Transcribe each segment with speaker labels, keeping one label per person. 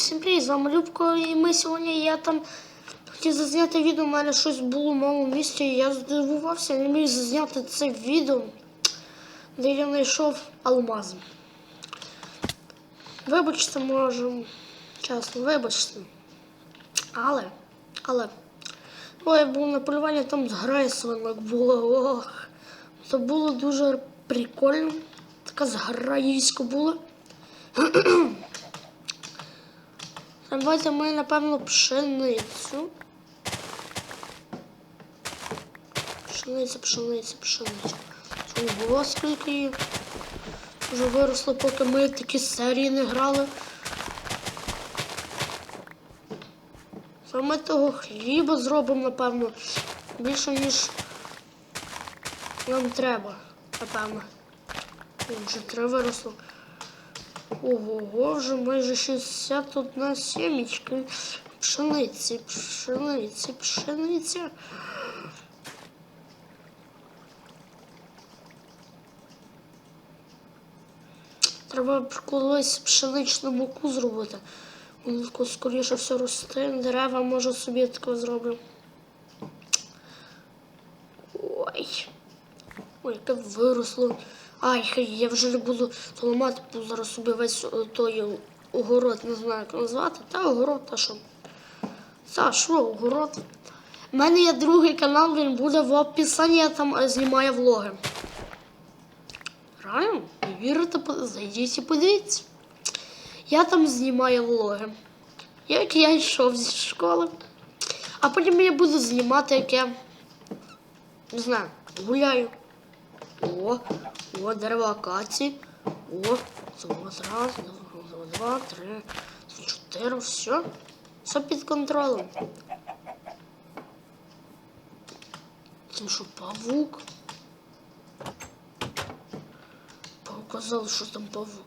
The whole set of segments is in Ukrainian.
Speaker 1: Всім привіт, з вами Любко, і ми сьогодні я там хотів зазняти відео, у мене щось було в моєму місті, і я здивувався, не міг зазняти це відео, де я знайшов алмаз. Вибачте, можу, чесно, вибачте. Але, але, о, я був на полюванні, там зграє свинок було. Ох, це було дуже прикольно. Така зграїська була. Давайте ми, напевно, пшеницю. Пшениця, пшениця, пшениця. Не було скільки її. Вже виросло, поки ми такі серії не грали. Саме того хліба зробимо, напевно, більше, ніж нам треба, напевно. Вже три виросло. Ого, вже майже 61 сімечки. Пшениці, пшениці, пшениці. Треба колись пшеничну муку зробити. Воно скоріше все росте, дерева може собі таке зроблю. Ой. Ой, яке виросло. Ай, я вже не буду ламати, бо зараз собі весь е, той огород, не знаю, як назвати. Та огород, та що? Та що, огород? У мене є другий канал, він буде в описанні, я там е, знімаю влоги. Реально? Не вірите, зайдіть і подивіться. Я там знімаю влоги. Як я йшов зі школи. А потім я буду знімати, як я не знаю, гуляю. О, о, дерево акації. О, це раз, два, два, три, чотири, все. Все під контролем. Це що, павук? Показали, що там павук.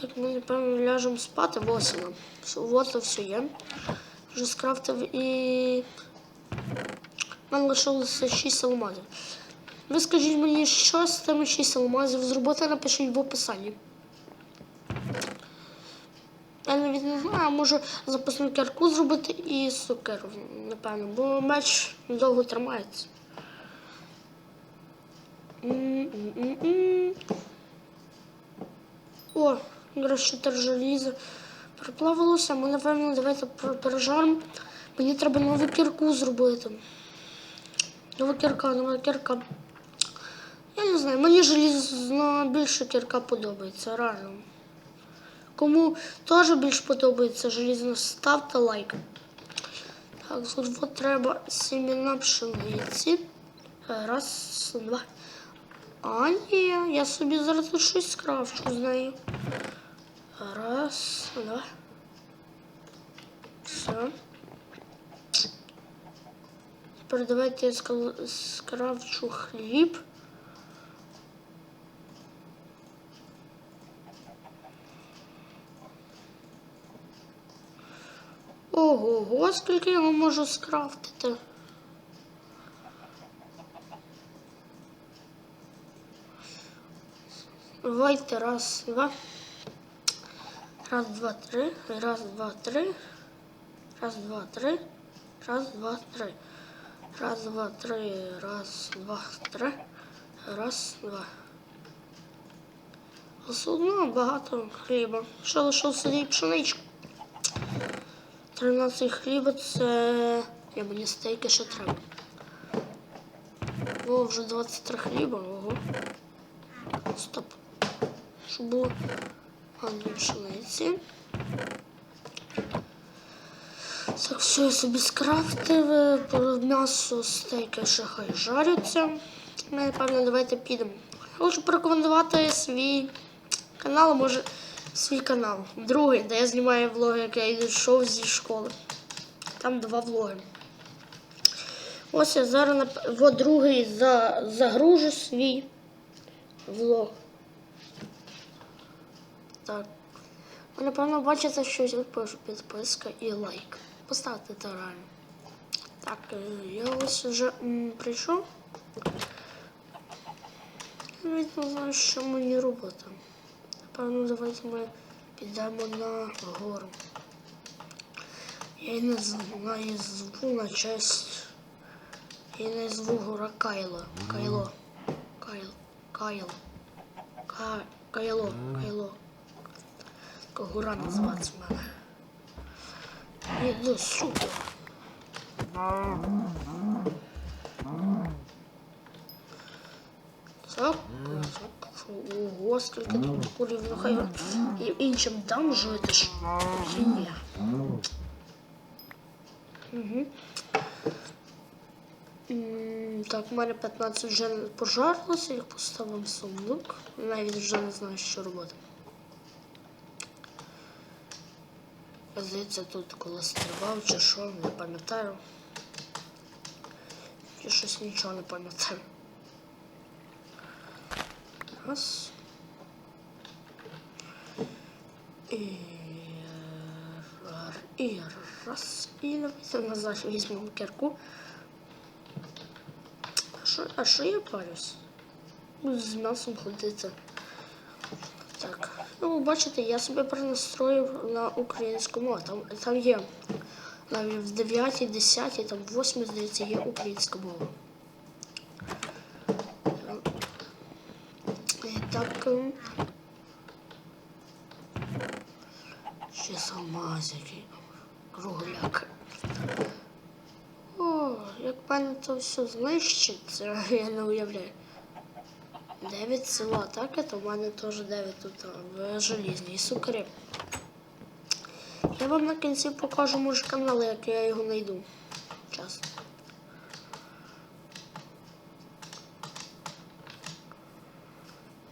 Speaker 1: Так, ми, напевно, ляжемо спати, восена. Все, вот все є. Вже скрафтив і. Мене лишилося 6 алмазів. Ви скажіть мені, що з тими 6 алмазів зробити, напишіть в описанні. Я навіть не знаю, можу запасну кірку зробити і сокеру, напевно, бо меч довго тримається. О, розчотир желіза. Проплавилося, ми, напевно, давайте пер- пережаримо. Мені треба нову кірку зробити. Нова кірка, нова кірка. Я не знаю, мені желізна більше кірка подобається, реально. Кому теж більш подобається желізна, ставте лайк. Так, тут от треба сімена пшениці. Раз, два. А, ні, я собі зараз щось скрафчу з нею. Раз, два. Все. Тепер давайте я скал- скрафчу хліб. Ого, скільки я можу скрафтити. Давайте раз, два. Раз, два, три. Раз, два, три. Раз, два, три. Раз, два, три. Раз, два, три. Раз, два, три. Раз, два. Все багато хліба. Ще лишився і пшеничка. 13 хліба це. Я мені стейки ще треба. О, вже 23 хліба, ого. Стоп. Що було? А, пшениці. Так, все, я собі скрафтив. е, М'ясо, стейки ще хай жаряться. Ми, напевно, давайте підемо. Хочу порекомендувати свій канал, може свій канал. Другий, де я знімаю влоги, як я йшов зі школи. Там два влоги. Ось я зараз во другий за, загружу свій влог. Так. Ви, напевно, бачите, що я пишу підписка і лайк. Поставте це реально. Так, е, я ось вже м, прийшов. Навіть не знаю, що мені робити. Напевно, давайте ми Підемо на гору. Я називаю зву на честь. Я її назву гора Кайло. Кайло. Кайло. Кайло. Кайло. Кайло. Така гора називається в мене. Іду супер. Так, ого, скільки тут курів, ну хай і іншим там жити ж. Чи? Угу. Так, в мене 15 вже пожарилося, я поставив сундук. Навіть вже не знаю, що робити. Здається, тут коли стрибав чи що, не пам'ятаю. Чи щось нічого не пам'ятаю. Раз. І, р- і раз. І давайте назад візьмемо кірку. А що, я парюсь? З м'ясом ходити. Ну, бачите, я собі перенастроїв на українську мову. Там, там є навіть в 9, 10, там 8, здається, є українська мова. Так. ем, Ще який. Кругляк. О, як мене то все знищиться, я не уявляю. Дев'ять села, так? Это в мене теж дев'ять тут а, в желізній сукрі. Я вам на кінці покажу може канал, як я його знайду. Час.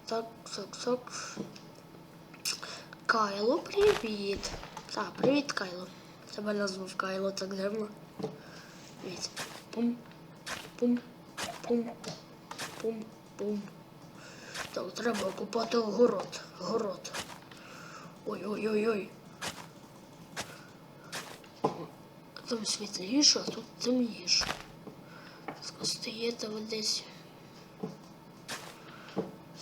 Speaker 1: Так, так. Кайло, привіт. Так, привіт, Кайло. Тебе назвав Кайло так дивно. Привіт. Пум. Пум. Пум. Пум. Пум. Так, треба купати город. Город. Ой-ой-ой-ой. Там світліше, а тут темніше. Стоїте ви десь.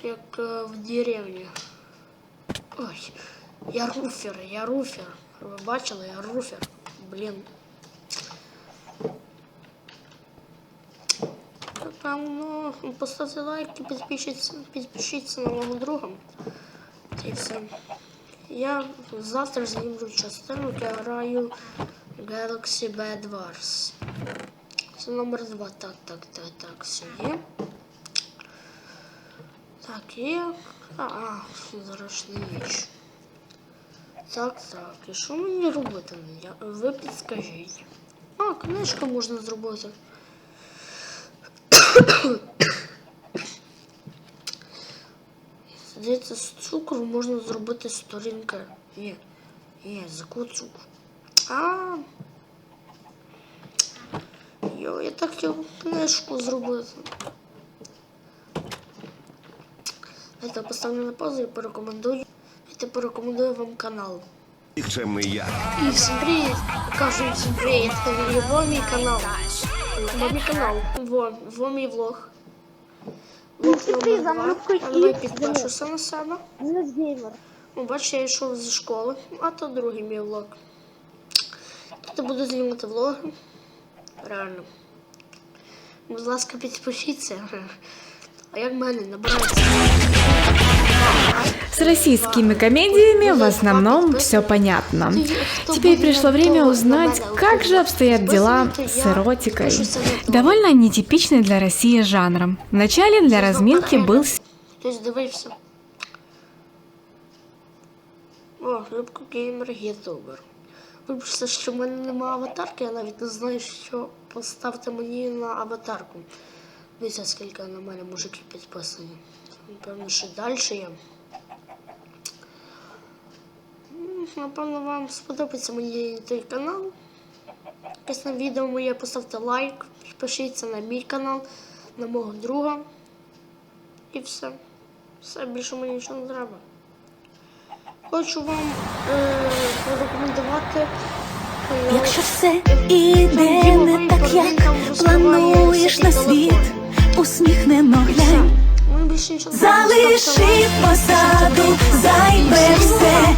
Speaker 1: Як е, в деревні. Ой, я руфер, я руфер. Ви бачили, я руфер. Блін. Напевно, поставте лайк і підпишіться, підпишіться на мого друга. Та все. Я завтра знімлю частину, я граю Galaxy Bad Wars. Це номер два. Так, так, так, так, все. Так, є. А, а заручний ніч. Так, так. І що мені робити? Я- Ви підскажіть. А, книжку можна зробити. Здається, з цукру можна зробити сторінки. Ні. Ні, з якого цукру. А. Йо, я так хотів книжку зробити. Я поставлю на паузу і порекомендую. Я порекомендую вам канал.
Speaker 2: І це ми я.
Speaker 1: І всім привіт! Кажу всім привіт! Во мій канал. Мій канал. Во, во мій влог. Влог
Speaker 3: Ти за мною
Speaker 1: А давай підпишуся на себе. Ну, бачиш, я йшов зі школи, а то другий мій влог. Тут буду знімати влоги. Реально. Будь ласка, підпишіться. А як в мене набирається?
Speaker 4: С российскими комедиями в основном все понятно. Теперь пришло время узнать, как же обстоят дела с эротикой.
Speaker 5: Довольно нетипичный для России жанр. Вначале для разминки был
Speaker 1: Хтось дивився. О, Любко Геймер Ютубер. Вибачте, що в мене немає аватарки, я навіть не знаю, що поставити мені на аватарку. Дивіться, скільки на мене мужики підписані. Напевно, що далі є. Напевно, вам сподобається той канал. На відео моє поставте лайк, підпишіться на мій канал, на мого друга. І все. Все, більше мені нічого не треба. Хочу вам е, порекомендувати.
Speaker 6: Якщо все іде не так, як плануєш на світ, усміхнено глянь, залиши посаду, зайве все.